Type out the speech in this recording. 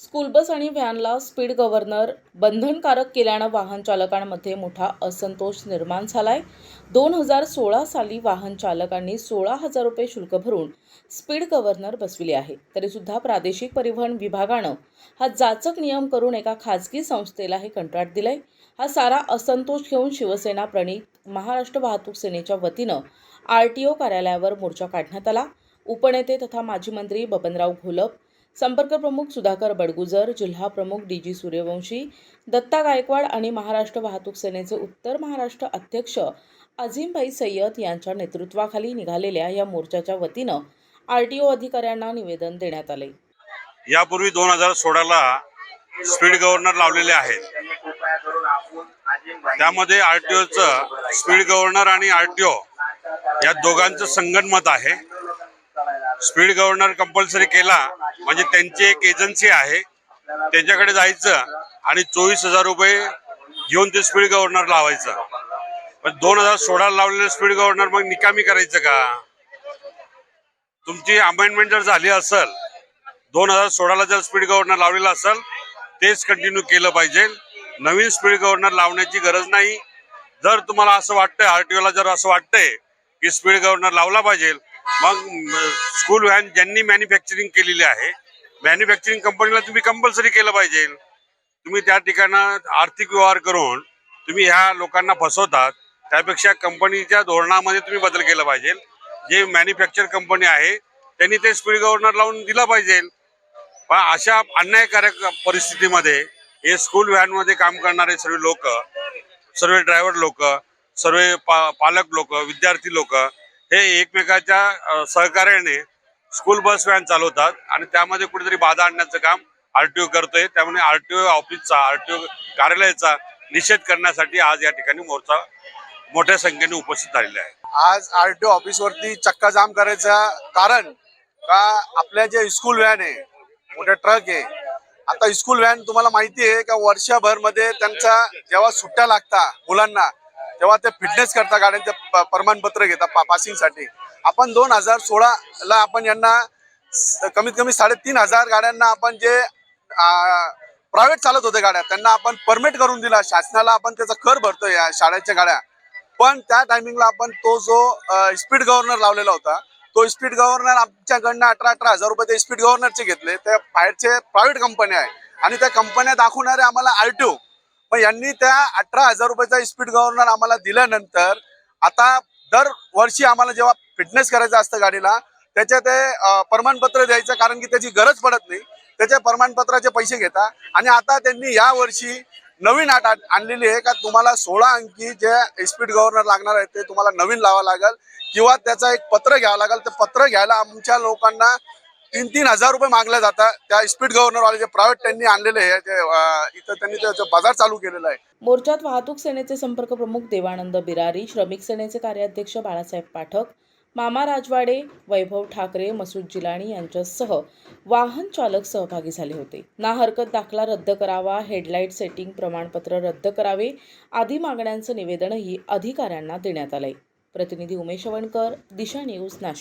School bus आणि व्हॅनला speed governor बंधनकारक केल्यानं वाहन चालकांमध्ये मोठा असंतोष निर्माण झालाय. दोन हजार सोळा साली वाहन चालकांनी सोळा हजार रुपये शुल्क भरून स्पीड गव्हर्नर बसविले आहे. तरीसुद्धा प्रादेशिक परिवहन विभागानं हा जाचक नियम करून एका खाजगी संस्थेला हे कंत्राट दिलंय. हा सारा असंतोष घेऊन शिवसेना प्रणित महाराष्ट्र वाहतूक सेनेच्या वतीनं आर टी ओ कार्यालयावर मोर्चा काढण्यात आला. उपनेते तथा माजी मंत्री बबनराव घोलप संपर्क प्रमुख सुधाकर बडगुजर जिल्हा प्रमुख डी जी सूर्यवंशी दत्ता गायकवाड आणि महाराष्ट्र वाहतूक सेनेचे उत्तर महाराष्ट्र अध्यक्ष अझीमभाई सय्यद यांच्या नेतृत्वाखाली निघालेल्या या मोर्चाच्या वतीनं आर टी ओ अधिकाऱ्यांना निवेदन देण्यात आले. यापूर्वी दोन हजार सोळाला स्पीड गव्हर्नर लावलेले आहेत. त्यामध्ये आर टी ओचं स्पीड गव्हर्नर आणि आर टी ओ या दोघांचं संगणमत आहे. स्पीड गव्हर्नर कंपल्सरी केला म्हणजे त्यांची एक एजन्सी आहे त्यांच्याकडे जायचं आणि चोवीस हजार रुपये घेऊन ते स्पीड गव्हर्नर लावायचं. पण दोन हजार सोळाला लावलेलं स्पीड गव्हर्नर मग निकामी करायचं का? तुमची अमेंडमेंट जर झाली असेल दोन हजार सोळाला जर स्पीड गव्हर्नर लावलेला असेल तेच कंटिन्यू केलं पाहिजे. नवीन स्पीड गव्हर्नर लावण्याची गरज नाही. जर तुम्हाला असं वाटतंय आरटीओला जर असं वाटतंय की स्पीड गव्हर्नर लावला पाहिजे मग स्कूल व्हॅन ज्यांनी मॅन्युफॅक्चरिंग केलेली आहे मॅन्युफॅक्चरिंग कंपनीला तुम्ही कंपल्सरी केलं पाहिजे. तुम्ही त्या ठिकाणं आर्थिक व्यवहार करून तुम्ही ह्या लोकांना फसवतात त्यापेक्षा कंपनीच्या धोरणामध्ये तुम्ही बदल केला पाहिजे. जे मॅन्युफॅक्चर कंपनी आहे त्यांनी ते स्पीड गव्हर्नर लावून दिला पाहिजे. पण अशा अन्यायकारक परिस्थितीमध्ये हे स्कूल व्हॅनमध्ये काम करणारे सर्व लोक सर्व ड्रायव्हर लोक सर्व पा पालक लोक विद्यार्थी लोक हे एकमेकाच्या सहकार्याने स्कूल बस व्हॅन चालवतात आणि त्यामध्ये कुठेतरी बाधा आणण्याचं काम आरटीओ करतोय. त्यामुळे आरटीओ ऑफिसचा आरटीओ कार्यालयाचा निषेध करण्यासाठी आज या ठिकाणी मोर्चा मोठ्या संख्येने उपस्थित झालेला आहे. आज आरटीओ ऑफिस वरती चक्का जाम करायचं कारण का आपल्या जे स्कूल व्हॅन आहे मोठ्या ट्रक आहे आता स्कूल व्हॅन तुम्हाला माहिती आहे का वर्षभरमध्ये त्यांचा जेव्हा सुट्ट्या लागता मुलांना तेव्हा ते फिटनेस करता गाड्यांचे ते प्रमाणपत्र घेतात पा- पासिंगसाठी आपण दोन हजार सोळा ला आपण यांना कमीत कमी साडेतीन हजार गाड्यांना आपण जे प्रायव्हेट चालत होते गाड्या त्यांना आपण परमिट करून दिला. शासनाला आपण त्याचा कर भरतोय या शाळेच्या गाड्या. पण त्या टायमिंगला आपण तो जो स्पीड गव्हर्नर लावलेला होता तो स्पीड गव्हर्नर आमच्याकडनं अठरा अठरा हजार रुपये ते स्पीड गव्हर्नरचे घेतले. ते बाहेरचे प्रायव्हेट कंपन्या आहे. आणि त्या कंपन्या दाखवणारे आम्हाला आरटीओ मग यांनी त्या अठरा हजार रुपयाचा स्पीड गव्हर्नर आम्हाला दिल्यानंतर आता दर वर्षी आम्हाला जेव्हा फिटनेस करायचं असतं गाडीला त्याच्या ते प्रमाणपत्र द्यायचं कारण की त्याची गरज पडत नाही. त्याच्या प्रमाणपत्राचे पैसे घेता. आणि आता त्यांनी या वर्षी नवीन आट आट- आणलेली आहे का तुम्हाला सोळा अंकी जे स्पीड गव्हर्नर लागणार आहे ते तुम्हाला नवीन लावा लागेल. किंवा त्याचा एक पत्र घ्यावं लागेल. ते पत्र घ्यायला आमच्या लोकांना तीन तीन हजार रुपये मागल्या जातात. त्या स्पीड गव्हर्नर वाले जे प्रायव्हेट त्यांनी आणलेले आहे जे इथं त्यांनी त्याचं बाजार चालू केलेला आहे. मोर्चात वाहतूक सेनेचे संपर्क प्रमुख देवानंद बिरारी श्रमिक सेनेचे कार्याध्यक्ष बाळासाहेब पाठक मामा राजवाडे वैभव ठाकरे मसूद जिलाणी यांच्यासह वाहन चालक सहभागी झाले होते. ना हरकत दाखला रद्द करावा हेडलाईट सेटिंग प्रमाणपत्र रद्द करावे आदी मागण्यांचं निवेदनही अधिकाऱ्यांना देण्यात आलंय. प्रतिनिधी उमेश वणकर दिशा न्यूज नाशिक.